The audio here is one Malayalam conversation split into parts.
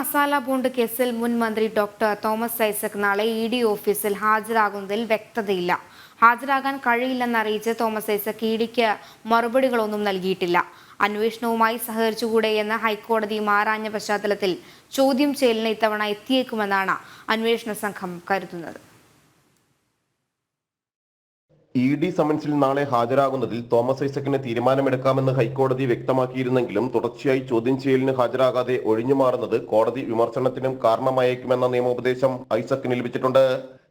മസാല ബോണ്ട് കേസിൽ മുൻ മന്ത്രി ഡോക്ടർ തോമസ് ഐസക് നാളെ ഇ ഡി ഓഫീസിൽ ഹാജരാകുന്നതിൽ വ്യക്തതയില്ല. ഹാജരാകാൻ കഴിയില്ലെന്നറിയിച്ച് തോമസ് ഐസക് ഇ ഡിക്ക് മറുപടികളൊന്നും നൽകിയിട്ടില്ല. അന്വേഷണവുമായി സഹകരിച്ചുകൂടെയെന്ന് ഹൈക്കോടതി മാറാഞ്ഞ പശ്ചാത്തലത്തിൽ ചോദ്യം ചെയ്യലിന് ഇത്തവണ എത്തിയേക്കുമെന്നാണ് അന്വേഷണ സംഘം കരുതുന്നത്. ഇ ഡി സമൻസിൽ നാളെ ഹാജരാകുന്നതിൽ തോമസ് ഐസക്കിന് തീരുമാനമെടുക്കാമെന്ന് ഹൈക്കോടതി വ്യക്തമാക്കിയിരുന്നെങ്കിലും തുടർച്ചയായി ചോദ്യം ചെയ്യലിന് ഹാജരാകാതെ ഒഴിഞ്ഞുമാറുന്നത് കോടതി വിമർശനത്തിനും കാരണമായേക്കുമെന്ന നിയമോപദേശം ഐസക്കിന് ലഭിച്ചിട്ടുണ്ട്.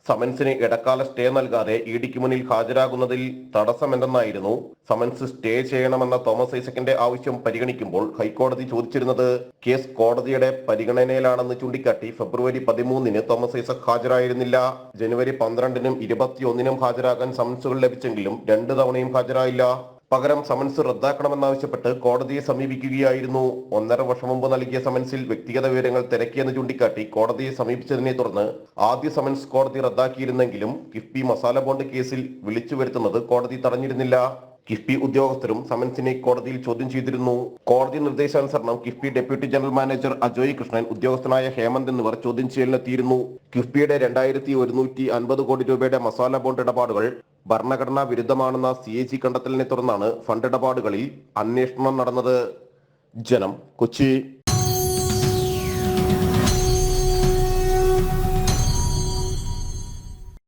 സമൻസിന് ഇടക്കാല സ്റ്റേ നൽകാതെ ഇ ഡിക്ക് മുന്നിൽ ഹാജരാകുന്നതിൽ തടസ്സമെന്തെന്നായിരുന്നു. സമൻസ് സ്റ്റേ ചെയ്യണമെന്ന തോമസ് ഐസക്കിന്റെ ആവശ്യം പരിഗണിക്കുമ്പോൾ ഹൈക്കോടതി ചോദിച്ചിരുന്നത് കേസ് കോടതിയുടെ പരിഗണനയിലാണെന്ന് ചൂണ്ടിക്കാട്ടി ഫെബ്രുവരി പതിമൂന്നിന് തോമസ് ഐസക് ഹാജരായിരുന്നില്ല. ജനുവരി പന്ത്രണ്ടിനും ഇരുപത്തിയൊന്നിനും ഹാജരാകാൻ സമൻസുകൾ ലഭിച്ചെങ്കിലും രണ്ടു തവണയും ഹാജരായില്ല. പകരം സമൻസ് റദ്ദാക്കണമെന്നാവശ്യപ്പെട്ട് കോടതിയെ സമീപിക്കുകയായിരുന്നു. ഒന്നര വർഷം മുമ്പ് നൽകിയ സമൻസിൽ വ്യക്തിഗത വിവരങ്ങൾ തിരക്കിയെന്ന് ചൂണ്ടിക്കാട്ടി കോടതിയെ സമീപിച്ചതിനെ തുടർന്ന് ആദ്യ സമൻസ് കോടതി റദ്ദാക്കിയിരുന്നെങ്കിലും കിഫ്ബി മസാല ബോണ്ട് കേസിൽ വിളിച്ചു വരുത്തുന്നത് കോടതി തടഞ്ഞിരുന്നില്ല. കിഫ്ബി ഉദ്യോഗസ്ഥരും സമൻസിനെ കോടതിയിൽ ചോദ്യം ചെയ്തിരുന്നു. കോടതി നിർദ്ദേശാനുസരണം KIIFB deputy general manager Ajoy Krishnan ഉദ്യോഗസ്ഥനായ ഹേമന്ത് എന്നിവർ ചോദ്യം ചെയ്യലിനെത്തിയിരുന്നു. കിഫ്ബിയുടെ രണ്ടായിരത്തി ഒരുന്നൂറ്റി അൻപത് കോടി രൂപയുടെ മസാല ബോണ്ട് ഇടപാടുകൾ ഭരണഘടനാ വിരുദ്ധമാണെന്ന സി എ ജി കണ്ടെത്തലിനെ തുടർന്നാണ് ഫണ്ട് ഇടപാടുകളിൽ അന്വേഷണം നടന്നത്. ജനം കൊച്ചി.